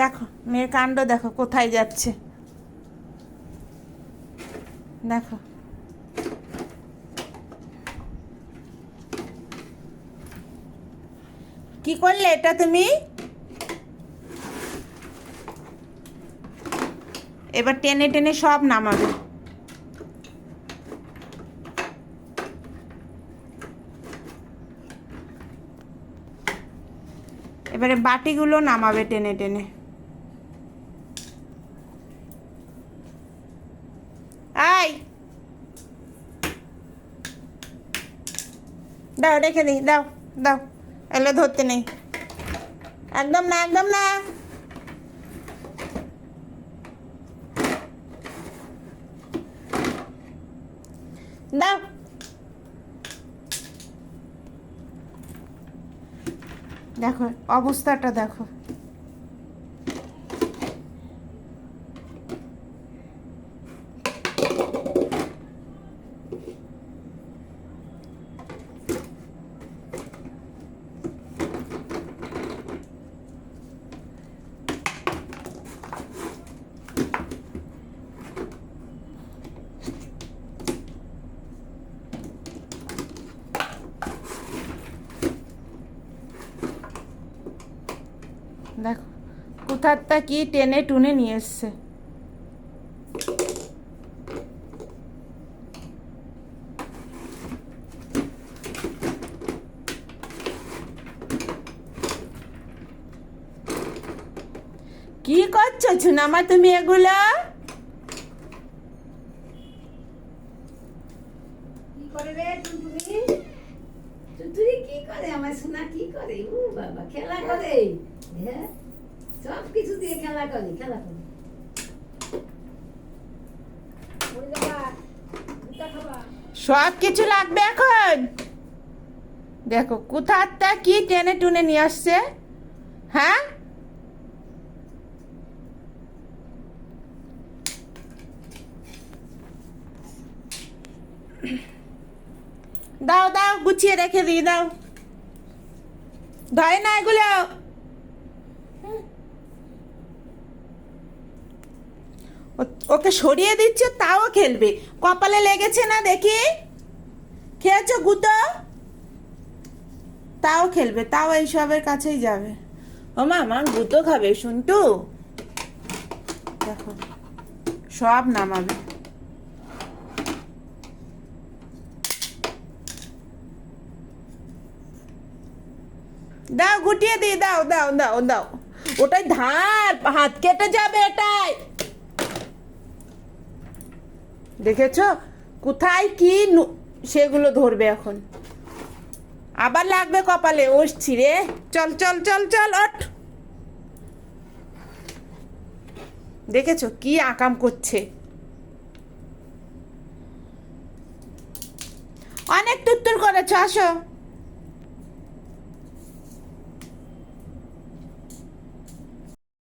দেখো, মেয়ের কাণ্ড দেখো, কোথায় যাচ্ছে। দেখো। কি করলে এটা তুমি? এবার টেনে টেনে সব নামাবে। এবারে বাটিগুলো নামাবে টেনে টেনে। দাও, রেখে দিই, দাও দাও, এলে ধরতে নেই। একদম না একদম না। দাও। দেখো, অবস্থাটা দেখো। দেখো, কোথারটা কি টেনে টুনে নিয়ে এসছে। কি করছ ছুনামা তুমি এগুলো? কি করে রে টুনটুনি? টুনটুনি কি করে আমার সোনা কি করে? ও বাবা, খেলা করে। হ্যাঁ সব কিছু দিয়ে খেলা করে খেলা করে। সব কিছু লাগবে এখন? দেখো কোথারটা কি টেনে টুনে নিয়ে আসছে? হ্যাঁ? দাও দাও, গুছিয়ে রেখে দিই, দাও। ধরে না এগুলো। ওকে সরিয়ে দিচ্ছে, তাও খেলবে। কপালে লেগেছে না দেখি? খেয়েছো গুতো? তাও খেলবে, তাও এইসবের কাছেই যাবে। ও মা আমার গুতো খাবে, শুনটু? দেখো, সব নামাবে। দাও, গুটিয়ে দিয়ে দাও দাও দাও দাও। ওটাই ধার, হাত কেটে যাবে এটাই। দেখেছ? কোথায় কি সেগুলো ধরবে এখন। আবার লাগবে কপালে, ওসছি রে। চল চল চল চল, ওঠ। দেখেছ? কি আকাম করছে। অনেক তুত্তুর করেছ, আসো।